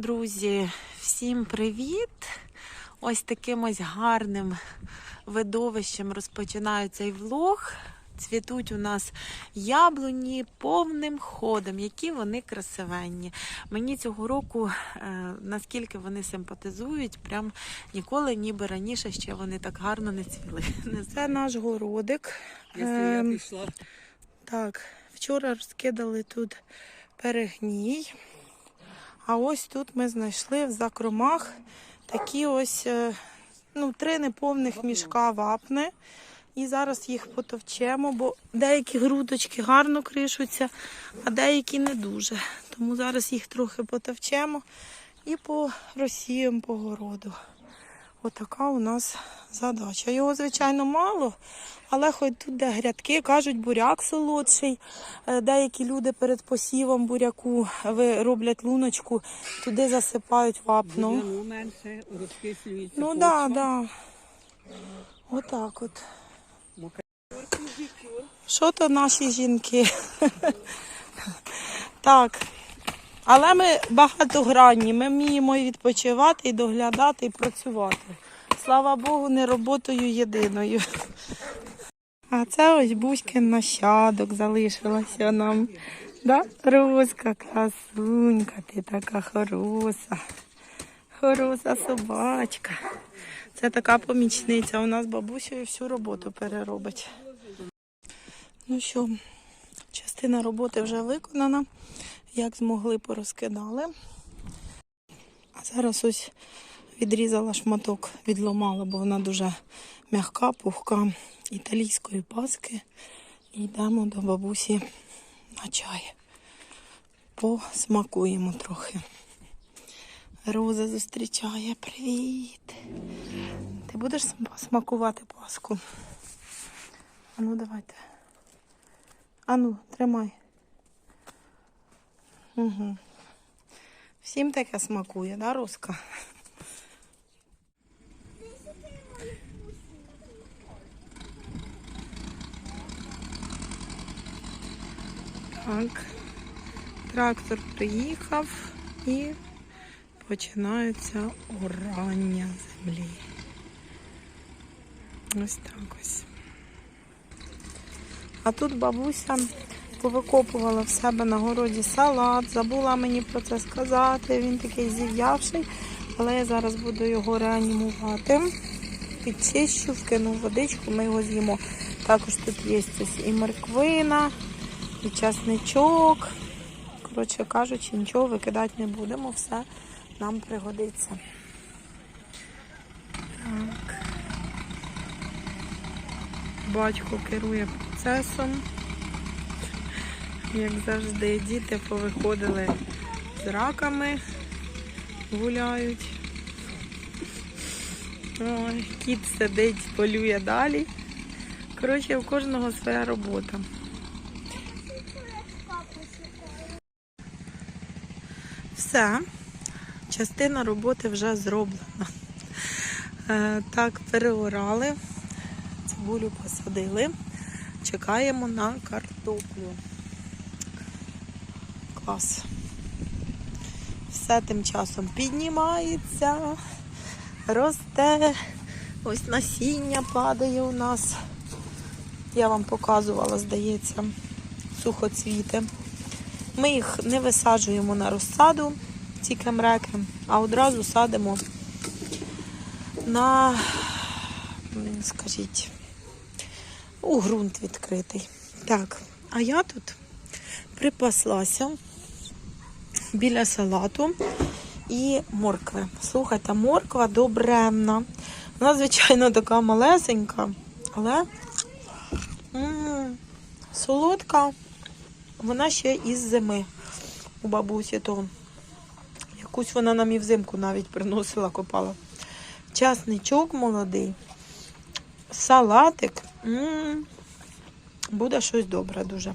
Друзі, всім привіт! Ось таким ось гарним видовищем розпочинаю цей влог. Цвітуть у нас яблуні повним ходом, які вони красивенні. Мені цього року, е, наскільки вони симпатизують, прям ніколи, ніби раніше ще вони так гарно не цвіли. Це наш городик. Я Ем, пішла, так, вчора розкидали тут перегній. А ось тут ми знайшли в закромах такі ось е, ну, три неповних мішка вапни. І зараз їх потовчемо, бо деякі грудочки гарно кришуться, а деякі не дуже. Тому зараз їх трохи потовчемо і порозсіємо по городу. Отака у нас задача. Його, звичайно, мало, але хоч тут де грядки, кажуть, буряк солодший. Е, Деякі люди перед посівом буряку роблять луночку, туди засипають вапно. менше, розкислюється Ну так, так. Отак от. Що то наші жінки? так. Але ми багатогранні, ми вміємо і відпочивати, і доглядати, і працювати. Слава Богу, не роботою єдиною. А це ось Буськин нащадок залишилася нам. Да? Розка, красунька, ти така хороша. Хороша собачка. Це така помічниця. У нас бабусею всю роботу переробить. Ну що, частина роботи вже виконана. Як змогли, порозкидали. А зараз ось відрізала шматок, відломала, бо вона дуже м'яка, пухка італійської паски. І йдемо до бабусі на чай. Посмакуємо трохи. Роза зустрічає. Привіт. Ти будеш смакувати паску? Ану, давайте. Ану, тримай. Угу. Всім таке смакує, да, Роска? Так. Трактор приїхав і починається орання землі. Ось так ось. А тут бабуся повикопувала в себе на городі салат. Забула мені про це сказати. Він такий зів'явший, але я зараз буду його реанімувати. Підчищу, вкину водичку, ми його з'їмо. Також тут є ось і морквина, і часничок. Коротше кажучи, нічого викидати не будемо, все нам пригодиться. Так. Батько керує процесом. Як завжди, діти повиходили з раками, гуляють. Ой, кіт сидить, полює далі. Коротше, у кожного своя робота. Все, частина роботи вже зроблена. Е, Так, переорали, цибулю посадили. Чекаємо на картоплю. Клас. Все тим часом піднімається, росте. Ось насіння падає у нас. Я вам показувала, здається, сухоцвіти. Ми їх не висаджуємо на розсаду, ці кемреки, а одразу садимо на, скажіть, у ґрунт відкритий. Так, а я тут припаслася біля салату і моркви. Слухайте, морква добремна. Вона, звичайно, така малесенька, але м, солодка. Вона ще із зими у бабусі, то якусь вона нам і взимку навіть приносила, копала. Часничок молодий, салатик. М, Буде щось добре дуже.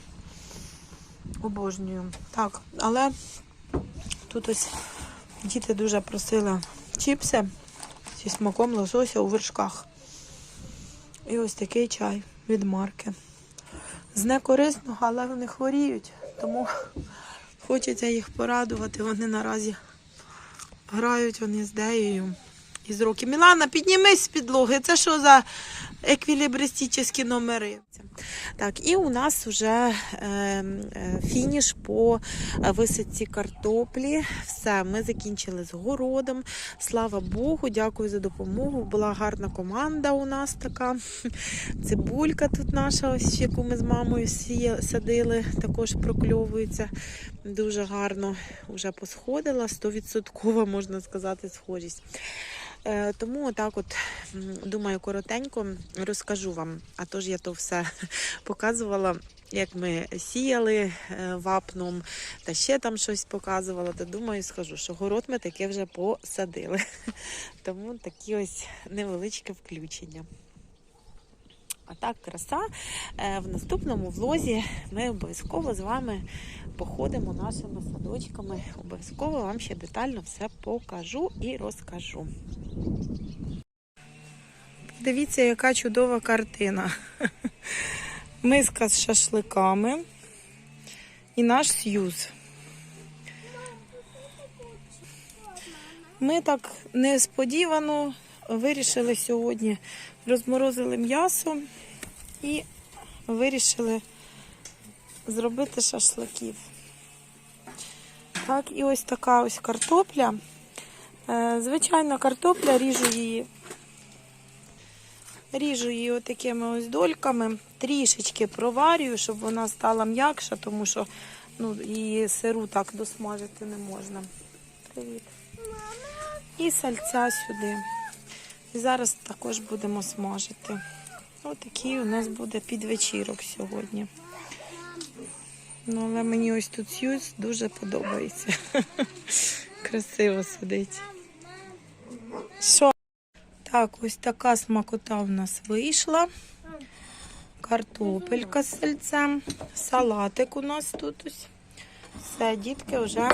Обожнюю. Так, але тут ось діти дуже просили чіпси зі смаком лосося у вершках. І ось такий чай від марки. З некорисного, але вони хворіють, тому хочеться їх порадувати. Вони наразі Грають вони з Деєю і з. Мілана, піднімись з підлоги. Це що за еквілібристичні номери? Так, і у нас вже е, е, фініш по е, висадці картоплі. Все, ми закінчили з городом. Слава Богу, дякую за допомогу. Була гарна команда у нас така. Цибулька тут наша, ось яку ми з мамою садили, також прокльовується. Дуже гарно вже посходила, 100% можна сказати, схожість. Е, Тому отак от думаю, коротенько розкажу вам. А то ж я то все показувала, як ми сіяли е, вапном та ще там щось показувала. То думаю, скажу, що город ми таке вже посадили. Тому такі ось невеличке включення. А так, краса. Е, В наступному влозі ми обов'язково з вами походимо нашими садочками. Обов'язково вам ще детально все покажу і розкажу. Дивіться, яка чудова картина. Миска з шашликами і наш с'юз. Ми так несподівано вирішили сьогодні розморозили м'ясо і вирішили зробити шашликів. Так, і ось така ось картопля. Е, Звичайна картопля, ріжу її. Ріжу її отакими ось дольками, трішечки проварюю, щоб вона стала м'якша, тому що ну, її сиру так досмажити не можна. Привіт. І сальця сюди. І зараз також будемо смажити. Ось такий у нас буде підвечірок сьогодні. Ну, але мені ось тут сьюз дуже подобається. Красиво сидить. Що? Так, ось така смакота в нас вийшла. Картопелька з сальцем. Салатик у нас тут ось. Все, дітки вже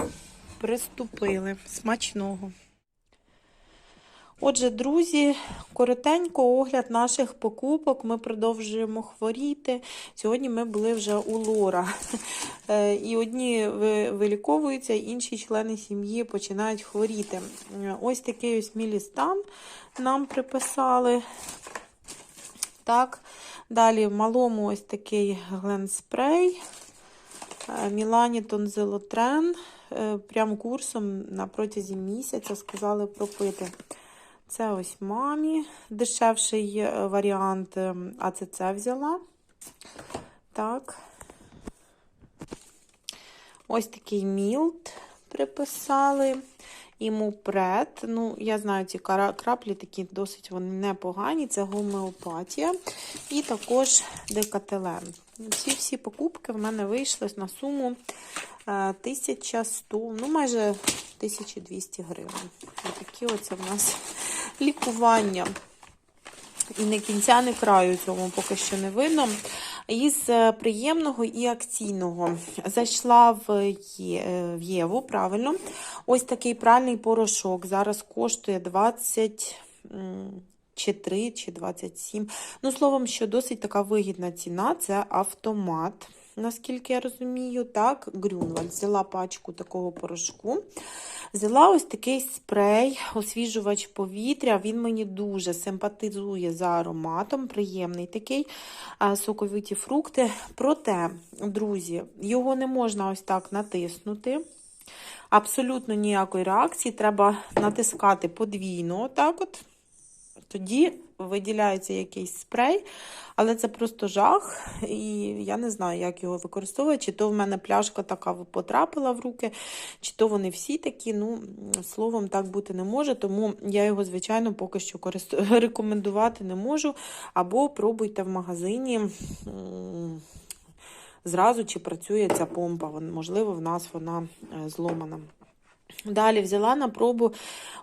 приступили. Смачного. Отже, друзі, коротенько огляд наших покупок. Ми продовжуємо хворіти. Сьогодні ми були вже у Лора. Е, І одні ви- виліковуються, інші члени сім'ї починають хворіти. Ось такий ось мілістан нам приписали. Так. Далі малому ось такий гленспрей. Е, Мілані тонзилотрен. Е, Прям курсом на протязі місяця сказали пропити. Це ось мамі. Дешевший е, варіант е, АЦЦ взяла. Так. Ось такий мілт приписали. І мупред. Ну, я знаю, ці краплі такі досить вони непогані. Це гомеопатія. І також декателен. Ці всі покупки в мене вийшли на суму е, 1100, ну майже 1200 гривень. Ось такі оце в нас лікування. І не кінця, не краю цьому поки що не видно. Із е, приємного і акційного зайшла е, в Єву, правильно. Ось такий пральний порошок. Зараз коштує 20 чи 3, чи 27. Ну, словом, що досить така вигідна ціна. Це автомат, наскільки я розумію. Так, Грюнвальд. Взяла пачку такого порошку. Взяла ось такий спрей, освіжувач повітря. Він мені дуже симпатизує за ароматом, приємний такий, соковиті фрукти. Проте, друзі, його не можна ось так натиснути. Абсолютно ніякої реакції. Треба натискати подвійно, отак от. Тоді виділяється якийсь спрей, але це просто жах, і я не знаю, як його використовувати. Чи то в мене пляшка така потрапила в руки, чи то вони всі такі. Ну, словом, так бути не може, тому я його, звичайно, поки що рекомендувати не можу. Або пробуйте в магазині. Зразу чи працює ця помпа, можливо, в нас вона е, зломана. Далі взяла на пробу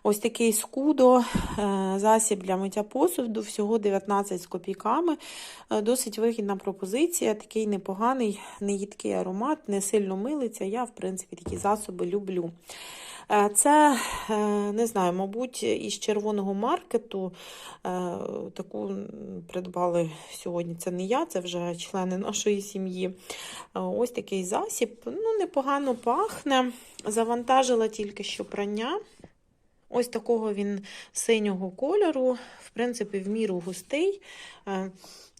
ось такий скудо, е, засіб для миття посуду, всього 19 з копійками. Е, Досить вигідна пропозиція, такий непоганий, неїдкий аромат, не сильно милиться. Я, в принципі, такі засоби люблю. Е, Це, е, не знаю, мабуть, із червоного маркету е, таку придбали сьогодні. Це не я, це вже члени нашої сім'ї. Ось такий засіб. Ну, непогано пахне. Завантажила тільки що прання. Ось такого він синього кольору, в принципі, в міру густий.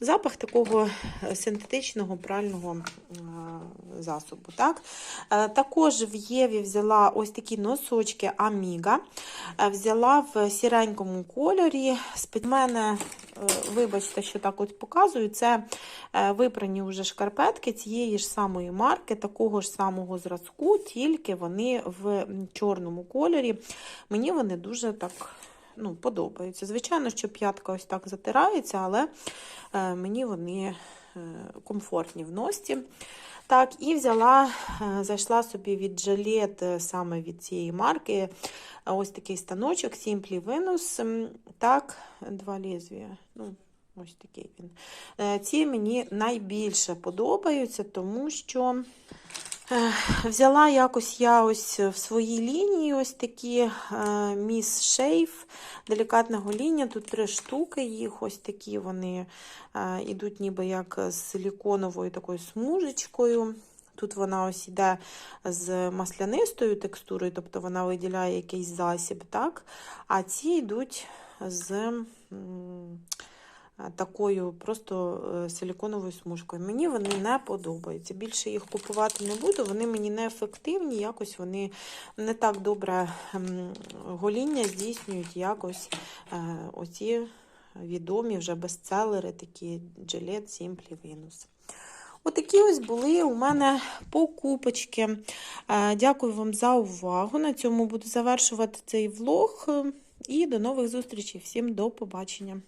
Запах такого е, синтетичного прального е, засобу. Так? Е, Також в Єві взяла ось такі носочки Аміга. Взяла в сіренькому кольорі. З-під мене, вибачте, що так от показую, це випрані вже шкарпетки цієї ж самої марки, такого ж самого зразку, тільки вони в чорному кольорі. Мені вони дуже так ну, подобаються. Звичайно, що п'ятка ось так затирається, але е, мені вони е, комфортні в носі. Так, і взяла, е, зайшла собі від Жилет е, саме від цієї марки. Ось такий станочок Simply Venus. Так, два лезвія. Ну, ось такий він. Ці мені найбільше подобаються, тому що взяла якось я ось в своїй лінії ось такі міс шейф делікатного лінія. Тут три штуки їх, ось такі вони е, ідуть ніби як з силіконовою такою смужечкою. Тут вона ось йде з маслянистою текстурою, тобто вона виділяє якийсь засіб, так? А ці йдуть з е, такою просто е, силіконовою смужкою. Мені вони не подобаються. Більше їх купувати не буду, вони мені не ефективні, якось вони не так добре гоління здійснюють, якось е, оці відомі вже бестселери, такі Gillette Simply Venus. Отакі ось були у мене покупочки. Е, Дякую вам за увагу. На цьому буду завершувати цей влог. І до нових зустрічей. Всім до побачення.